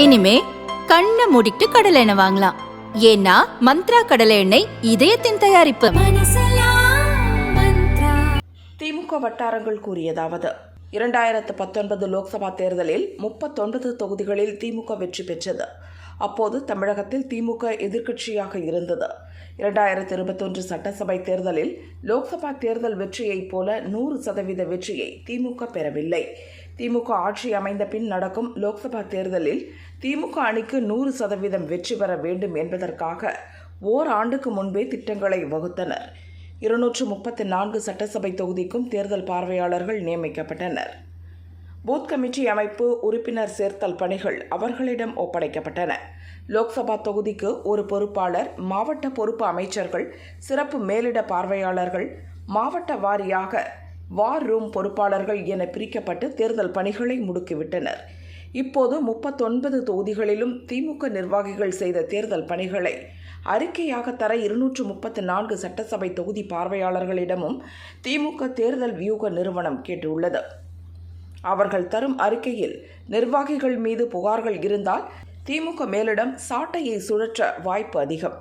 இனிமே கண்ணை மூடிட்டு கடலை எண்ணெய் வாங்கலாம். ஏன்னா மந்த்ரா கடலை எண்ணெய் இதயத்தின் தயாரிப்பு. திமுக வட்டாரங்கள் கூறியதாவது இரண்டாயிரத்து பத்தொன்பது லோக்சபா தேர்தலில் முப்பத்தொன்பது தொகுதிகளில் திமுக வெற்றி பெற்றது. அப்போது தமிழகத்தில் திமுக எதிர்க்கட்சியாக இருந்தது. இரண்டாயிரத்து இருபத்தொன்று சட்டசபை தேர்தலில் லோக்சபா தேர்தல் வெற்றியைப் போல நூறு சதவீத வெற்றியை திமுக பெறவில்லை. திமுக ஆட்சி அமைந்த பின் நடக்கும் லோக்சபா தேர்தலில் திமுக அணிக்கு நூறு சதவீதம் வெற்றி பெற வேண்டும் என்பதற்காக ஓராண்டுக்கு முன்பே திட்டங்களை வகுத்தனர். இருநூற்று முப்பத்தி நான்கு சட்டசபை தொகுதிக்கும் தேர்தல் பார்வையாளர்கள் நியமிக்கப்பட்டனர். பூத் கமிட்டி அமைப்பு உறுப்பினர் சேர்த்தல் பணிகள் அவர்களிடம் ஒப்படைக்கப்பட்டன. லோக்சபா தொகுதிக்கு ஒரு பொறுப்பாளர் மாவட்ட பொறுப்பு அமைச்சர்கள் சிறப்பு மேலிட பார்வையாளர்கள் மாவட்ட வாரியாக வார் ரூம் பொறுப்பாளர்கள் என பிரிக்கப்பட்டு தேர்தல் பணிகளை முடுக்கிவிட்டனர். இப்போது முப்பத்தொன்பது தொகுதிகளிலும் திமுக நிர்வாகிகள் செய்த தேர்தல் பணிகளை அறிக்கையாக தர இருநூற்று முப்பத்து நான்கு சட்டசபை தொகுதி பார்வையாளர்களிடமும் திமுக தேர்தல் வியூக நிறுவனம் கேட்டுள்ளது. அவர்கள் தரும் அறிக்கையில் நிர்வாகிகள் மீது புகார்கள் இருந்தால் திமுக மேலிடம் சாட்டையை சுழற்ற வாய்ப்பு அதிகம்.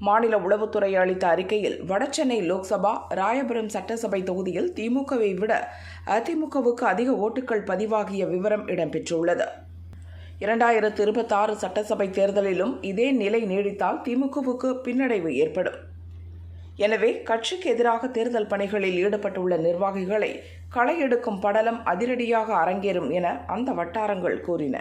மாநில உளவுத்துறை அளித்த அறிக்கையில் வடசென்னை லோக்சபா ராயபுரம் சட்டசபை தொகுதியில் திமுகவை விட அதிமுகவுக்கு அதிக ஓட்டுகள் பதிவாகிய விவரம் இடம்பெற்றுள்ளது. இரண்டாயிரத்து இருபத்தாறு சட்டசபை தேர்தலிலும் இதே நிலை நீடித்தால் திமுகவுக்கு பின்னடைவு ஏற்படும். எனவே கட்சிக்கு எதிராக தேர்தல் பணிகளில் ஈடுபட்டுள்ள நிர்வாகிகளை களை எடுக்கும் படலம் அதிரடியாக அரங்கேறும் என அந்த வட்டாரங்கள் கூறின.